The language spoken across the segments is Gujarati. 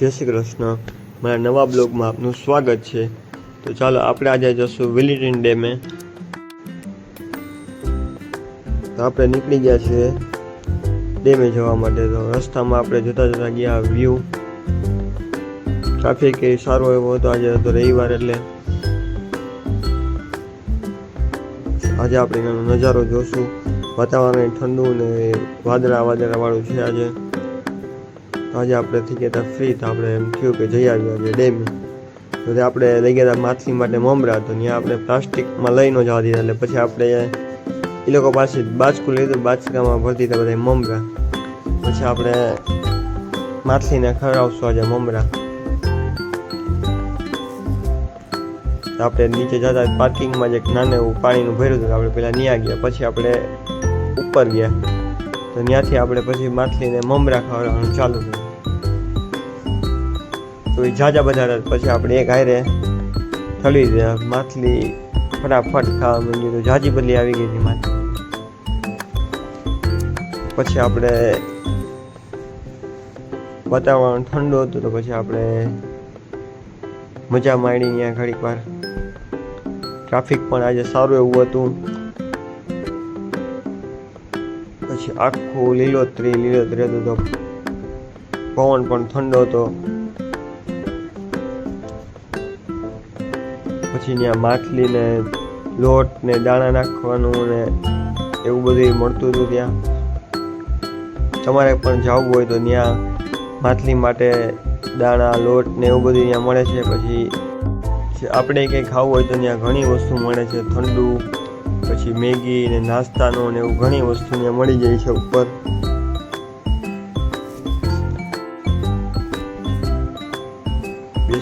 જય શ્રી કૃષ્ણ. મારા નવા બ્લોગમાં આપનું સ્વાગત છે. તો ચાલો આપણે આજે જશું વિલિટન ડેમે તો આપણે નીકળી ગયા છીએ ડેમે જવા માટે. તો રસ્તામાં આપણે જતા જતા ગયા વ્યૂ ટ્રાફિક એ સારો એવો હતો. આજે હતો રવિવાર એટલે. આજે આપણે એનો નજારો જોશું. વાતાવરણ ઠંડુ ને વાદળા વાદળા વાળું છે આજે. આજે આપણે થઈ ગયા હતા ફ્રી તો આપણે એમ થયું કે જઈ આવ્યા છે ડેમ તો તે આપણે લઈ ગયા હતા માછલી માટે મમરા, તો ત્યાં આપણે પ્લાસ્ટિકમાં લઈ ન જવા દીધા એટલે પછી આપણે એ લોકો પાસે બાચકું લીધું બાચકામાં ભરતી હતા બધા મમરા. પછી આપણે માછલીને ખવડાવશું આજે મમરા. તો આપણે નીચે જતા પાર્કિંગમાં જે નાને એવું પાણીનું ભર્યું હતું, તો આપણે પહેલાં ત્યાં ગયા, પછી આપણે ઉપર ગયા. તો ત્યાંથી આપણે પછી માછલીને મમરા ખવડાવવાનું ચાલુ કર્યું. તો એ જાજા બધા પછી આપણે એક હારે થળી માછલી ફટાફટ ખાવા માંડી તો જાજી બદલી આવી ગઈ હતી માછલી પછી આપણે વાતાવરણ ઠંડુ હતું તો પછી આપણે મજા માંડી ત્યાં ઘડીક વાર. ટ્રાફિક પણ આજે સારું એવું હતું. પછી આખું લીલોતરી લીલોતરી હતું તો પવન પણ ઠંડો હતો. પછી ત્યાં માછલીને લોટ ને દાણા નાખવાનું ને એવું બધું મળતું હતું ત્યાં. તમારે પણ જવું હોય તો ત્યાં માછલી માટે દાણા, લોટ ને એવું બધું ત્યાં મળે છે. પછી આપણે કંઈ ખાવું હોય તો ત્યાં ઘણી વસ્તુ મળે છે. ઠંડુ પછી મેગી ને નાસ્તાનું ને એવું ઘણી વસ્તુ ત્યાં મળી જાય છે ઉપર.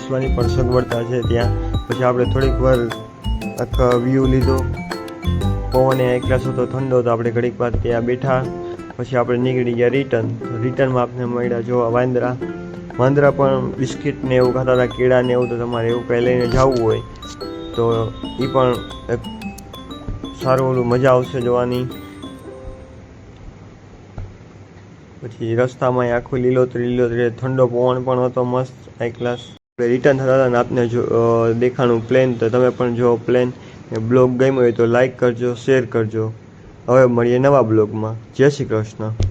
બેસવાની પણ સગવડતા છે ત્યાં. પછી આપણે થોડીક વાર આખા વ્યૂ લીધો. પવન એ તો ઠંડો તો આપણે ઘડીક વાર ત્યાં બેઠા. પછી આપણે નીકળી ગયા રિટર્ન રિટર્નમાં આપણે મળ્યા જોવા વાંદરા. વાંદરા પણ બિસ્કિટ ને એવું ખાતા હતા, કેળા ને એવું તો તમારે એવું કંઈ લઈને જવું હોય. તો એ પણ એક સારું ઓલું મજા આવશે જોવાની. પછી રસ્તામાં આખું લીલોતરી લીલોતરી, ઠંડો પવન પણ હતો, મસ્ત હાઈ ક્લાસ રિટર્ન થતા આપને જો દેખાણું પ્લેન તો તમે પણ જો પ્લેન બ્લોગ ગમ્યો હોય તો લાઇક કરજો શેર કરજો. હવે મળીએ નવા બ્લોગમાં જય શ્રી કૃષ્ણ.